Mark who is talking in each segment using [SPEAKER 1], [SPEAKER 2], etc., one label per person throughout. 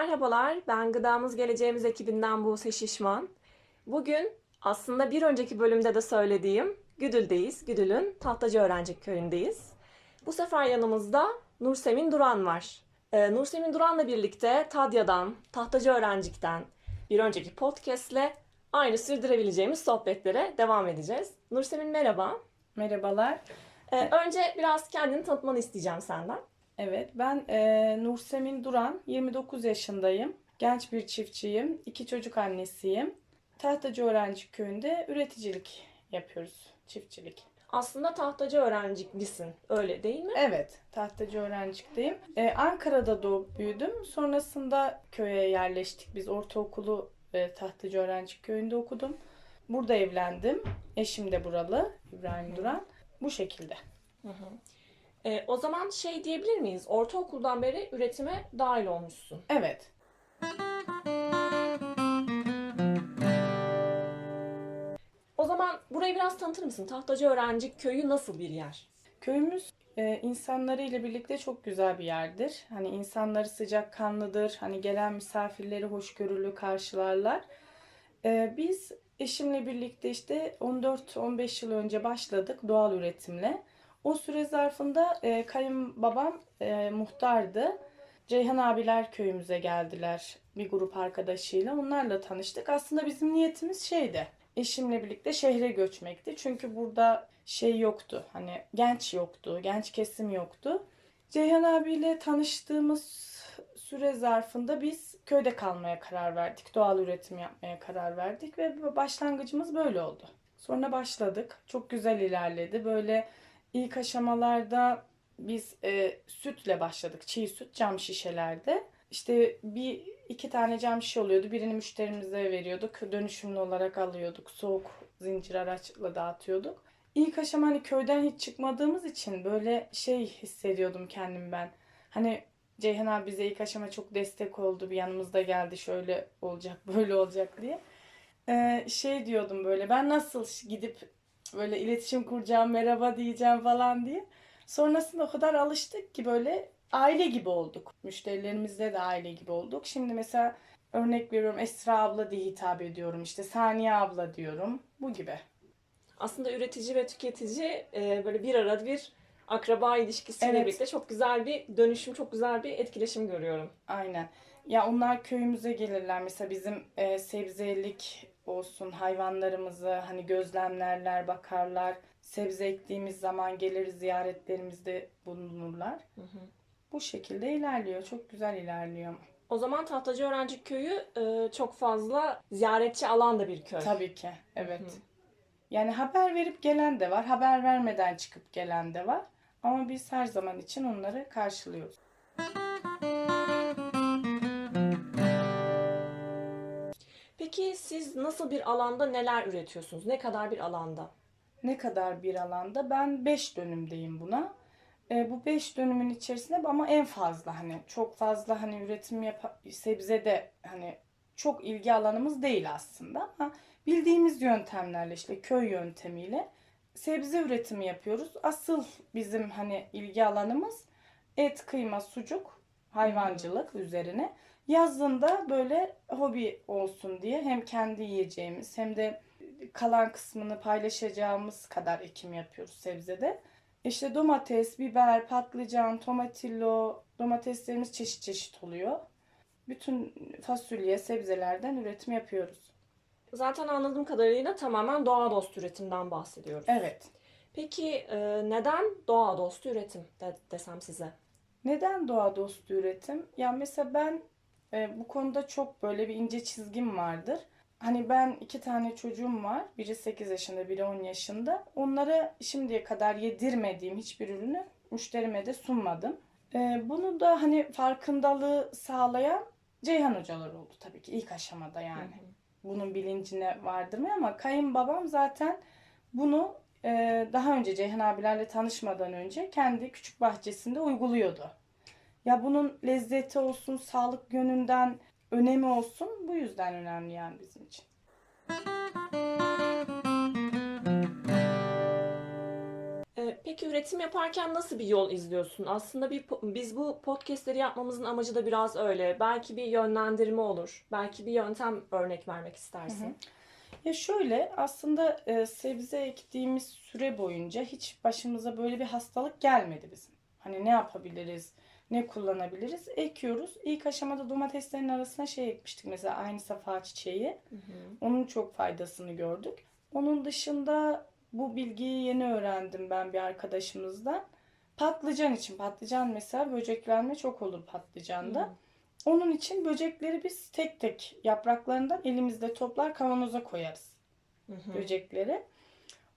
[SPEAKER 1] Merhabalar, ben Gıdamız Geleceğimiz ekibinden Buse Şişman. Bugün aslında bir önceki bölümde de söylediğim Güdül'deyiz. Güdül'ün Tahtacı Öğrenci Köyü'ndeyiz. Bu sefer yanımızda Nursemin Duran var. Ee, Nursemin Duran'la birlikte Tadya'dan, Tahtacı Öğrencik'ten bir önceki podcast'le aynı sürdürebileceğimiz sohbetlere devam edeceğiz. Nursemin merhaba.
[SPEAKER 2] Merhabalar.
[SPEAKER 1] Ee, önce biraz kendini tanıtmanı isteyeceğim senden.
[SPEAKER 2] Evet, ben e, Nursemin Duran, 29 yaşındayım. Genç bir çiftçiyim, iki çocuk annesiyim. Tahtacı Öğrenci Köyü'nde üreticilik yapıyoruz, çiftçilik.
[SPEAKER 1] Aslında tahtacı öğrenciklisin, öyle değil mi?
[SPEAKER 2] Evet, tahtacı öğrencikteyim. E, Ankara'da doğup büyüdüm. Sonrasında köye yerleştik. Biz ortaokulu e, Tahtacı Öğrenci Köyü'nde okudum. Burada evlendim. Eşim de buralı, İbrahim Duran. Bu şekilde.
[SPEAKER 1] Ee, o zaman şey diyebilir miyiz? Ortaokuldan beri üretime dahil olmuşsun.
[SPEAKER 2] Evet,
[SPEAKER 1] O zaman burayı biraz tanıtır mısın? Tahtacı Öğrenci Köyü nasıl bir yer?
[SPEAKER 2] Köyümüz e, insanları ile birlikte çok güzel bir yerdir. Hani insanları sıcakkanlıdır. Hani gelen misafirleri hoşgörülü karşılarlar. E, biz eşimle birlikte işte 14-15 yıl önce başladık doğal üretimle. O süre zarfında e, kayınbabam e, muhtardı. Ceyhan abiler köyümüze geldiler bir grup arkadaşıyla. Onlarla tanıştık. Aslında bizim niyetimiz şeydi. Eşimle birlikte şehre göçmekti. Çünkü burada şey yoktu. Hani genç yoktu. Genç kesim yoktu. Ceyhan abiyle tanıştığımız süre zarfında biz köyde kalmaya karar verdik. Doğal üretim yapmaya karar verdik ve başlangıcımız böyle oldu. Sonra başladık. Çok güzel ilerledi. Böyle ilk aşamalarda biz e, sütle başladık. Çiğ süt cam şişelerde. İşte bir iki tane cam şişe oluyordu. Birini müşterimize veriyorduk. Dönüşümlü olarak alıyorduk. Soğuk zincir araçla dağıtıyorduk. İlk aşama hani köyden hiç çıkmadığımız için böyle şey hissediyordum kendim ben. Hani Ceyhan abi bize ilk aşama çok destek oldu. Bir yanımızda geldi şöyle olacak böyle olacak diye. Ee, şey diyordum böyle ben nasıl gidip böyle iletişim kuracağım merhaba diyeceğim falan diye. Sonrasında o kadar alıştık ki böyle aile gibi olduk. Müşterilerimizle de aile gibi olduk. Şimdi mesela örnek veriyorum Esra abla diye hitap ediyorum. İşte Saniye abla diyorum. Bu gibi.
[SPEAKER 1] Aslında üretici ve tüketici e, böyle bir arada bir akraba ilişkisiyle
[SPEAKER 2] Evet.
[SPEAKER 1] birlikte çok güzel bir dönüşüm, çok güzel bir etkileşim görüyorum.
[SPEAKER 2] Aynen. Ya onlar köyümüze gelirler. Mesela bizim e, sebzelik olsun hayvanlarımızı hani gözlemlerler, bakarlar. Sebze ektiğimiz zaman gelir ziyaretlerimizde bulunurlar. Bu şekilde ilerliyor. Çok güzel ilerliyor.
[SPEAKER 1] O zaman Tahtacı Öğrenci Köyü e, çok fazla ziyaretçi alan da bir köy.
[SPEAKER 2] Tabii ki. Evet.
[SPEAKER 1] Hı.
[SPEAKER 2] Yani haber verip gelen de var. Haber vermeden çıkıp gelen de var. Ama biz her zaman için onları karşılıyoruz.
[SPEAKER 1] Peki siz nasıl bir alanda neler üretiyorsunuz? Ne kadar bir alanda?
[SPEAKER 2] Ne kadar bir alanda? Ben 5 dönümdeyim buna. E, bu 5 dönümün içerisinde ama en fazla hani çok fazla hani üretim yap sebze de hani çok ilgi alanımız değil aslında ama bildiğimiz yöntemlerle işte köy yöntemiyle sebze üretimi yapıyoruz. Asıl bizim hani ilgi alanımız et, kıyma, sucuk, hayvancılık üzerine. Yazında böyle hobi olsun diye hem kendi yiyeceğimiz hem de kalan kısmını paylaşacağımız kadar ekim yapıyoruz sebzede. İşte domates, biber, patlıcan, tomatillo, domateslerimiz çeşit çeşit oluyor. Bütün fasulye, sebzelerden üretim yapıyoruz.
[SPEAKER 1] Zaten anladığım kadarıyla tamamen doğa dostu üretimden bahsediyoruz.
[SPEAKER 2] Evet.
[SPEAKER 1] Peki e, neden doğa dostu üretim de- desem size?
[SPEAKER 2] Neden doğa dostu üretim? Ya mesela ben e, bu konuda çok böyle bir ince çizgim vardır. Hani ben iki tane çocuğum var. Biri 8 yaşında, biri 10 yaşında. Onlara şimdiye kadar yedirmediğim hiçbir ürünü müşterime de sunmadım. E, bunu da hani farkındalığı sağlayan Ceyhan hocalar oldu tabii ki ilk aşamada yani. Bunun bilincine vardırmaya ama kayınbabam zaten bunu e, daha önce Ceyhan abilerle tanışmadan önce kendi küçük bahçesinde uyguluyordu. Ya bunun lezzeti olsun, sağlık yönünden önemi olsun bu yüzden önemli yani bizim için.
[SPEAKER 1] E, Peki üretim yaparken nasıl bir yol izliyorsun? Aslında bir biz bu podcastleri yapmamızın amacı da biraz öyle. Belki bir yönlendirme olur. Belki bir yöntem örnek vermek istersin.
[SPEAKER 2] Ya şöyle aslında e, sebze ektiğimiz süre boyunca hiç başımıza böyle bir hastalık gelmedi bizim. Hani ne yapabiliriz, ne kullanabiliriz? Ekiyoruz. İlk aşamada domateslerin arasına şey ekmiştik mesela aynı safa çiçeği.
[SPEAKER 1] Hı hı.
[SPEAKER 2] Onun çok faydasını gördük. Onun dışında bu bilgiyi yeni öğrendim ben bir arkadaşımızdan. Patlıcan için. Patlıcan mesela böceklenme çok olur patlıcanda.
[SPEAKER 1] Hı.
[SPEAKER 2] Onun için böcekleri biz tek tek yapraklarından elimizde toplar kavanoza koyarız
[SPEAKER 1] Hı hı.
[SPEAKER 2] böcekleri.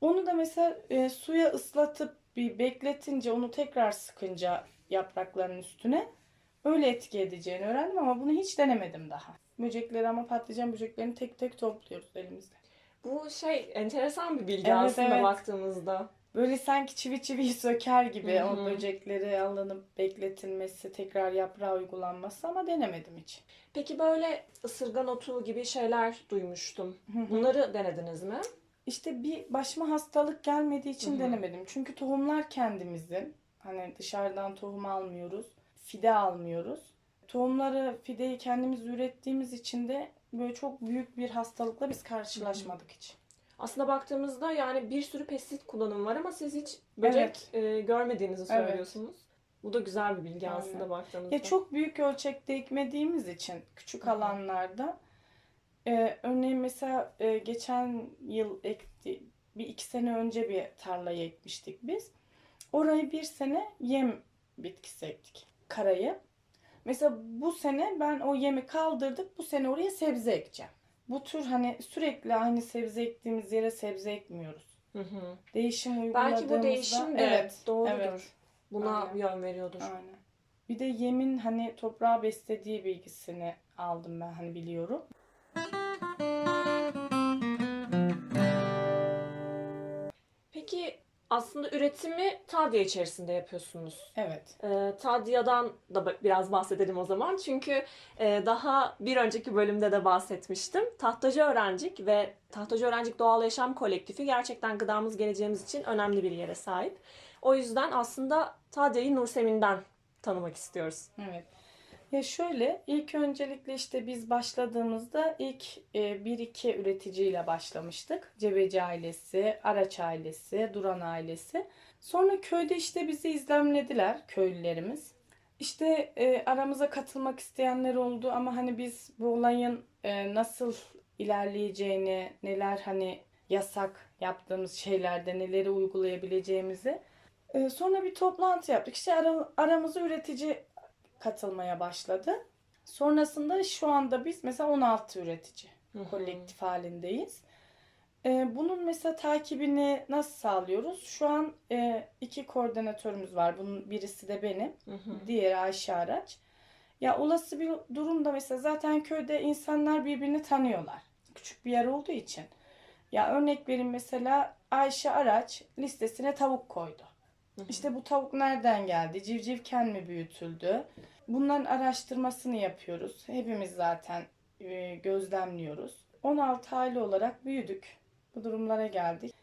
[SPEAKER 2] Onu da mesela e, suya ıslatıp bir bekletince onu tekrar sıkınca yaprakların üstüne öyle etki edeceğini öğrendim ama bunu hiç denemedim daha. Böcekleri ama patlıcan böceklerini tek tek topluyoruz elimizde.
[SPEAKER 1] Bu şey enteresan bir bilgi
[SPEAKER 2] Evet,
[SPEAKER 1] aslında
[SPEAKER 2] evet.
[SPEAKER 1] baktığımızda.
[SPEAKER 2] Böyle sanki çivi çiviyi söker gibi
[SPEAKER 1] Hı
[SPEAKER 2] o böcekleri alınıp bekletilmesi, tekrar yaprağa uygulanması ama denemedim hiç.
[SPEAKER 1] Peki böyle ısırgan otu gibi şeyler duymuştum.
[SPEAKER 2] Hı hı.
[SPEAKER 1] Bunları denediniz mi?
[SPEAKER 2] İşte bir başıma hastalık gelmediği için
[SPEAKER 1] Hı hı.
[SPEAKER 2] denemedim. Çünkü tohumlar kendimizin. Hani dışarıdan tohum almıyoruz. Fide almıyoruz. Tohumları, fideyi kendimiz ürettiğimiz için de böyle çok büyük bir hastalıkla biz karşılaşmadık hiç.
[SPEAKER 1] Aslında baktığımızda yani bir sürü pestisit kullanımı var ama siz hiç böcek e, görmediğinizi
[SPEAKER 2] Evet.
[SPEAKER 1] söylüyorsunuz. Bu da güzel bir bilgi
[SPEAKER 2] Aynen.
[SPEAKER 1] aslında baktığımızda.
[SPEAKER 2] Ya çok büyük ölçekte ekmediğimiz için küçük
[SPEAKER 1] Hı hı.
[SPEAKER 2] alanlarda e, örneğin mesela e, geçen yıl ekti bir iki sene önce bir tarlayı ekmiştik biz. Orayı bir sene yem bitkisi ektik. Karayı. Mesela bu sene ben o yemi kaldırdık. Bu sene oraya sebze ekeceğim. Bu tür hani sürekli aynı sebze ektiğimiz yere sebze ekmiyoruz.
[SPEAKER 1] Hı hı.
[SPEAKER 2] Değişim uyguladığımızda
[SPEAKER 1] Belki bu değişim de
[SPEAKER 2] evet,
[SPEAKER 1] doğrudur.
[SPEAKER 2] evet.
[SPEAKER 1] Buna
[SPEAKER 2] Aynen.
[SPEAKER 1] yön veriyordur.
[SPEAKER 2] Aynen. Bir de yemin hani toprağı beslediği bilgisini aldım ben hani biliyorum.
[SPEAKER 1] Peki aslında üretimi Tadya içerisinde yapıyorsunuz.
[SPEAKER 2] Evet.
[SPEAKER 1] Ee, Tadya'dan da biraz bahsedelim o zaman. Çünkü e, daha bir önceki bölümde de bahsetmiştim. Tahtacı Öğrencik ve Tahtacı Öğrencik Doğal Yaşam Kolektifi gerçekten gıdamız geleceğimiz için önemli bir yere sahip. O yüzden aslında Tadya'yı Nursemin'den tanımak istiyoruz.
[SPEAKER 2] Evet. Ya şöyle ilk öncelikle işte biz başladığımızda ilk e, bir iki üreticiyle başlamıştık. Cebeci ailesi, Araç ailesi, Duran ailesi. Sonra köyde işte bizi izlemlediler köylülerimiz. İşte e, aramıza katılmak isteyenler oldu ama hani biz bu olayın e, nasıl ilerleyeceğini, neler hani yasak yaptığımız şeylerde neleri uygulayabileceğimizi e, sonra bir toplantı yaptık. İşte ara, aramıza üretici katılmaya başladı. Sonrasında şu anda biz mesela 16 üretici
[SPEAKER 1] Hı hı.
[SPEAKER 2] kolektif halindeyiz. Ee, bunun mesela takibini nasıl sağlıyoruz? Şu an e, iki koordinatörümüz var. Bunun birisi de benim,
[SPEAKER 1] Hı hı.
[SPEAKER 2] diğeri Ayşe Araç. Ya olası bir durumda mesela zaten köyde insanlar birbirini tanıyorlar. Küçük bir yer olduğu için. Ya örnek vereyim mesela Ayşe Araç listesine tavuk koydu.
[SPEAKER 1] Hı hı.
[SPEAKER 2] İşte bu tavuk nereden geldi? Civcivken mi büyütüldü? Bunların araştırmasını yapıyoruz. Hepimiz zaten e, gözlemliyoruz. 16 aile olarak büyüdük. Bu durumlara geldik.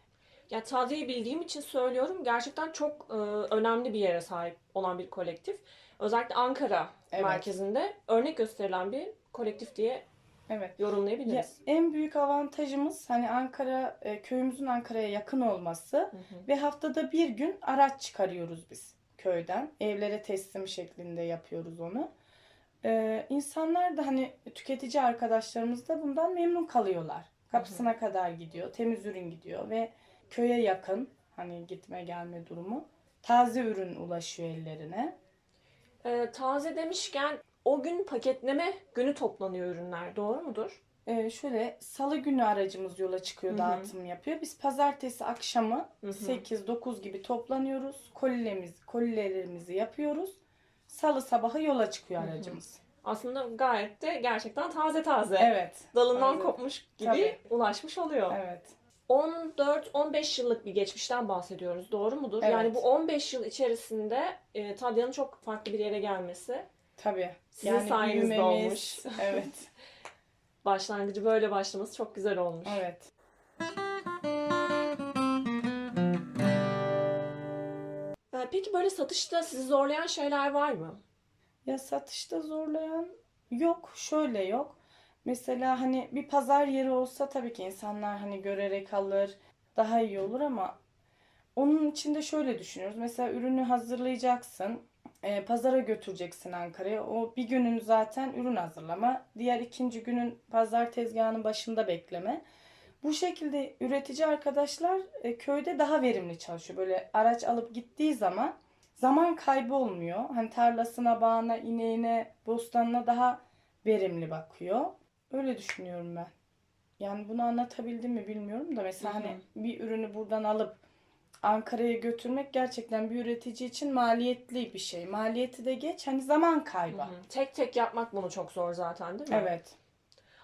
[SPEAKER 1] Ya Tadya'yı bildiğim için söylüyorum. Gerçekten çok e, önemli bir yere sahip olan bir kolektif. Özellikle Ankara
[SPEAKER 2] Evet.
[SPEAKER 1] merkezinde örnek gösterilen bir kolektif diye
[SPEAKER 2] Evet. Ya,
[SPEAKER 1] yorumlayabiliriz.
[SPEAKER 2] en büyük avantajımız hani Ankara, e, köyümüzün Ankara'ya yakın olması
[SPEAKER 1] Hı hı.
[SPEAKER 2] ve haftada bir gün araç çıkarıyoruz biz köyden. Evlere teslim şeklinde yapıyoruz onu. Ee, insanlar da hani tüketici arkadaşlarımız da bundan memnun kalıyorlar. Kapısına kadar gidiyor, temiz ürün gidiyor ve köye yakın hani gitme gelme durumu. Taze ürün ulaşıyor ellerine.
[SPEAKER 1] E, taze demişken o gün paketleme günü toplanıyor ürünler. Doğru mudur?
[SPEAKER 2] Ee, şöyle salı günü aracımız yola çıkıyor,
[SPEAKER 1] Hı hı.
[SPEAKER 2] dağıtım yapıyor. Biz pazartesi akşamı
[SPEAKER 1] Hı hı.
[SPEAKER 2] 8-9 gibi toplanıyoruz. Kolilerimizi, kolilerimizi yapıyoruz. Salı sabahı yola çıkıyor
[SPEAKER 1] Hı hı.
[SPEAKER 2] aracımız.
[SPEAKER 1] Aslında gayet de gerçekten taze taze.
[SPEAKER 2] Evet.
[SPEAKER 1] Dalından
[SPEAKER 2] taze.
[SPEAKER 1] kopmuş gibi
[SPEAKER 2] Tabii.
[SPEAKER 1] ulaşmış oluyor.
[SPEAKER 2] Evet.
[SPEAKER 1] 14-15 yıllık bir geçmişten bahsediyoruz. Doğru mudur?
[SPEAKER 2] Evet.
[SPEAKER 1] Yani bu 15 yıl içerisinde e, Tadya'nın çok farklı bir yere gelmesi
[SPEAKER 2] Tabii.
[SPEAKER 1] Sizin sayenizde
[SPEAKER 2] büyümemiz-
[SPEAKER 1] olmuş.
[SPEAKER 2] Evet.
[SPEAKER 1] başlangıcı böyle başlaması çok güzel olmuş.
[SPEAKER 2] Evet.
[SPEAKER 1] Ee, Peki böyle satışta sizi zorlayan şeyler var mı?
[SPEAKER 2] Ya satışta zorlayan yok, şöyle yok. Mesela hani bir pazar yeri olsa tabii ki insanlar hani görerek alır, daha iyi olur ama onun için de şöyle düşünüyoruz. Mesela ürünü hazırlayacaksın, e, pazara götüreceksin Ankara'ya. O bir günün zaten ürün hazırlama, diğer ikinci günün pazar tezgahının başında bekleme. Bu şekilde üretici arkadaşlar e, köyde daha verimli çalışıyor. Böyle araç alıp gittiği zaman zaman kaybı olmuyor. Hani tarlasına, bağına, ineğine, bostanına daha verimli bakıyor. Öyle düşünüyorum ben. Yani bunu anlatabildim mi bilmiyorum da mesela hani bir ürünü buradan alıp Ankara'ya götürmek gerçekten bir üretici için maliyetli bir şey. Maliyeti de geç hani zaman kaybı.
[SPEAKER 1] Hı hı. Tek tek yapmak bunu çok zor zaten değil mi?
[SPEAKER 2] Evet.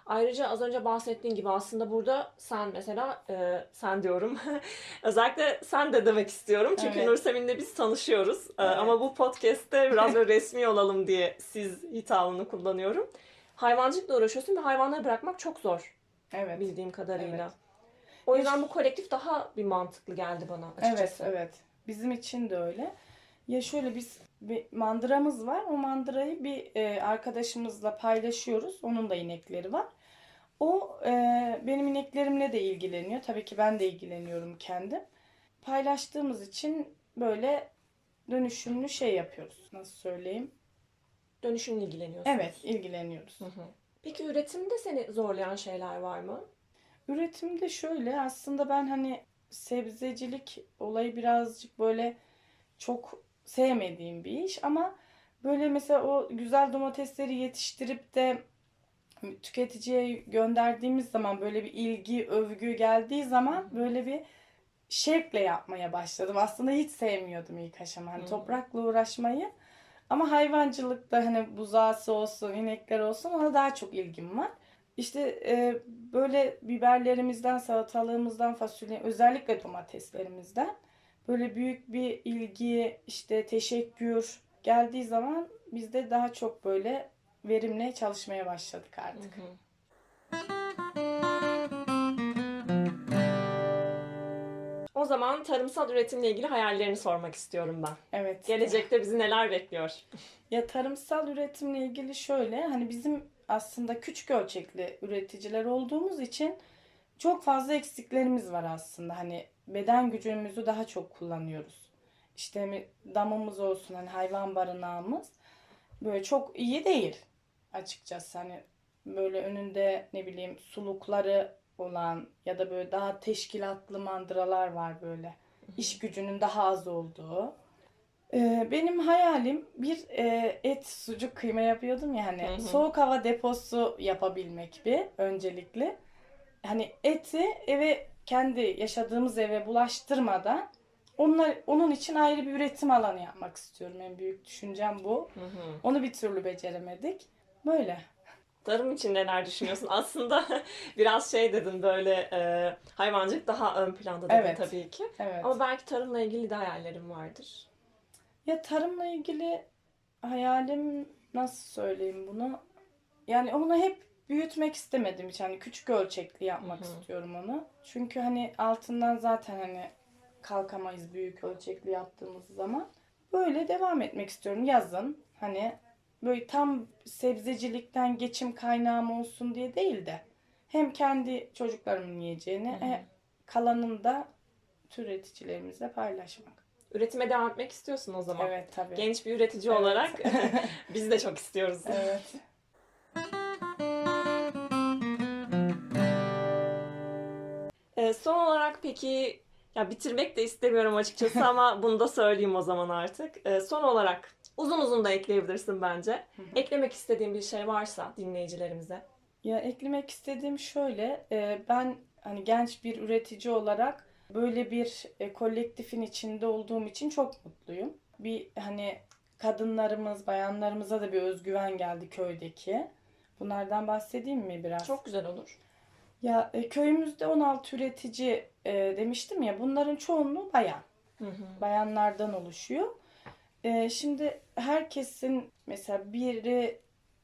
[SPEAKER 1] Ayrıca az önce bahsettiğin gibi aslında burada sen mesela e, sen diyorum özellikle sen de demek istiyorum çünkü
[SPEAKER 2] Evet.
[SPEAKER 1] Nursemin'le biz tanışıyoruz E,
[SPEAKER 2] Evet.
[SPEAKER 1] ama bu podcast'te biraz böyle resmi olalım diye siz hitabını kullanıyorum. Hayvancılıkla uğraşıyorsun ve hayvanları bırakmak çok zor
[SPEAKER 2] Evet.
[SPEAKER 1] bildiğim kadarıyla.
[SPEAKER 2] Evet.
[SPEAKER 1] O yüzden bu kolektif daha bir mantıklı geldi bana
[SPEAKER 2] Evet,
[SPEAKER 1] açıkçası.
[SPEAKER 2] evet. Bizim için de öyle. Ya şöyle biz bir mandıramız var. O mandırayı bir e, arkadaşımızla paylaşıyoruz. Onun da inekleri var. O e, benim ineklerimle de ilgileniyor. Tabii ki ben de ilgileniyorum kendim. Paylaştığımız için böyle dönüşümlü şey yapıyoruz. Nasıl söyleyeyim?
[SPEAKER 1] Dönüşümle ilgileniyorsunuz.
[SPEAKER 2] Evet, ilgileniyoruz.
[SPEAKER 1] Hı hı. Peki üretimde seni zorlayan şeyler var mı?
[SPEAKER 2] Üretimde şöyle aslında ben hani sebzecilik olayı birazcık böyle çok sevmediğim bir iş ama böyle mesela o güzel domatesleri yetiştirip de tüketiciye gönderdiğimiz zaman böyle bir ilgi, övgü geldiği zaman böyle bir şevkle yapmaya başladım. Aslında hiç sevmiyordum ilk aşama hani
[SPEAKER 1] Hı.
[SPEAKER 2] toprakla uğraşmayı. Ama hayvancılıkta hani buzağısı olsun, inekler olsun ona daha çok ilgim var. İşte e, böyle biberlerimizden, salatalığımızdan, fasulye, özellikle domateslerimizden böyle büyük bir ilgi, işte teşekkür geldiği zaman biz de daha çok böyle verimle çalışmaya başladık artık.
[SPEAKER 1] Hı hı. O zaman tarımsal üretimle ilgili hayallerini sormak istiyorum ben.
[SPEAKER 2] Evet.
[SPEAKER 1] Gelecekte bizi neler bekliyor?
[SPEAKER 2] Ya tarımsal üretimle ilgili şöyle hani bizim aslında küçük ölçekli üreticiler olduğumuz için çok fazla eksiklerimiz var aslında. Hani beden gücümüzü daha çok kullanıyoruz. İşte damımız olsun hani hayvan barınağımız böyle çok iyi değil açıkçası. Hani böyle önünde ne bileyim sulukları olan ya da böyle daha teşkilatlı mandıralar var böyle. İş gücünün daha az olduğu. Ee, benim hayalim bir e, et, sucuk, kıyma yapıyordum ya hani
[SPEAKER 1] Hı hı.
[SPEAKER 2] soğuk hava deposu yapabilmek bir öncelikle. Hani eti eve kendi yaşadığımız eve bulaştırmadan onlar, onun için ayrı bir üretim alanı yapmak istiyorum. En büyük düşüncem bu.
[SPEAKER 1] Hı hı.
[SPEAKER 2] Onu bir türlü beceremedik. Böyle.
[SPEAKER 1] Tarım için neler düşünüyorsun? Aslında biraz şey dedin böyle e, hayvancılık daha ön planda dedin
[SPEAKER 2] Evet.
[SPEAKER 1] tabii ki.
[SPEAKER 2] Evet.
[SPEAKER 1] Ama belki tarımla ilgili de hayallerin vardır.
[SPEAKER 2] Ya tarımla ilgili hayalim nasıl söyleyeyim bunu? Yani onu hep büyütmek istemedim hiç. Hani küçük ölçekli yapmak
[SPEAKER 1] Hı hı.
[SPEAKER 2] istiyorum onu. Çünkü hani altından zaten hani kalkamayız büyük ölçekli yaptığımız zaman. Böyle devam etmek istiyorum yazın. Hani böyle tam sebzecilikten geçim kaynağım olsun diye değil de hem kendi çocuklarımın yiyeceğini e, kalanını da üreticilerimizle paylaşmak.
[SPEAKER 1] Üretime devam etmek istiyorsun o zaman.
[SPEAKER 2] Evet tabii.
[SPEAKER 1] Genç bir üretici
[SPEAKER 2] Evet.
[SPEAKER 1] olarak biz de çok istiyoruz.
[SPEAKER 2] Evet.
[SPEAKER 1] Ee, son olarak peki ya bitirmek de istemiyorum açıkçası ama bunu da söyleyeyim o zaman artık. Ee, son olarak uzun uzun da ekleyebilirsin bence. Eklemek istediğin bir şey varsa dinleyicilerimize.
[SPEAKER 2] Ya eklemek istediğim şöyle, e, ben hani genç bir üretici olarak böyle bir e, kolektifin içinde olduğum için çok mutluyum. Bir hani kadınlarımız, bayanlarımıza da bir özgüven geldi köydeki. Bunlardan bahsedeyim mi biraz?
[SPEAKER 1] Çok güzel olur.
[SPEAKER 2] Ya e, köyümüzde 16 üretici e, demiştim ya, bunların çoğunluğu bayan.
[SPEAKER 1] Hı hı.
[SPEAKER 2] bayanlardan oluşuyor. Ee, şimdi herkesin mesela biri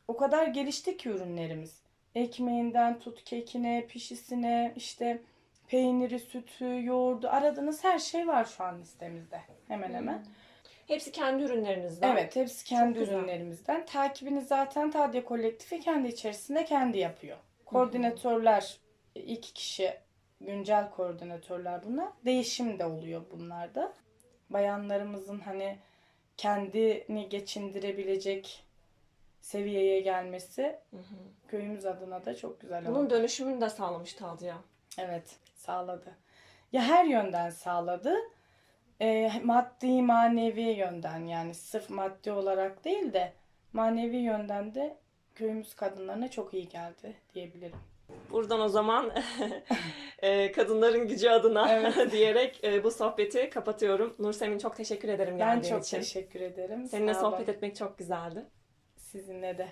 [SPEAKER 2] o kadar gelişti ki ürünlerimiz. Ekmeğinden tut kekine, pişisine, işte peyniri, sütü, yoğurdu aradığınız her şey var şu an listemizde. Hemen hemen.
[SPEAKER 1] Hepsi kendi ürünlerinizden.
[SPEAKER 2] Evet, hepsi kendi
[SPEAKER 1] güzel.
[SPEAKER 2] ürünlerimizden. Takibini zaten Tadya Kolektifi kendi içerisinde kendi yapıyor. Koordinatörler iki kişi güncel koordinatörler bunlar. Değişim de oluyor bunlarda. Bayanlarımızın hani kendini geçindirebilecek seviyeye gelmesi
[SPEAKER 1] Hı hı.
[SPEAKER 2] köyümüz adına da çok güzel oldu.
[SPEAKER 1] Bunun dönüşümünü de sağlamış Tadya.
[SPEAKER 2] Evet, sağladı. Ya her yönden sağladı. Ee, maddi, manevi yönden yani sırf maddi olarak değil de manevi yönden de köyümüz kadınlarına çok iyi geldi diyebilirim.
[SPEAKER 1] Buradan o zaman e, kadınların gücü adına
[SPEAKER 2] Evet.
[SPEAKER 1] diyerek e, bu sohbeti kapatıyorum. Nursemin çok teşekkür ederim
[SPEAKER 2] Ben
[SPEAKER 1] geldiğin
[SPEAKER 2] çok
[SPEAKER 1] için.
[SPEAKER 2] teşekkür ederim.
[SPEAKER 1] Seninle sohbet etmek çok güzeldi.
[SPEAKER 2] Sizinle de.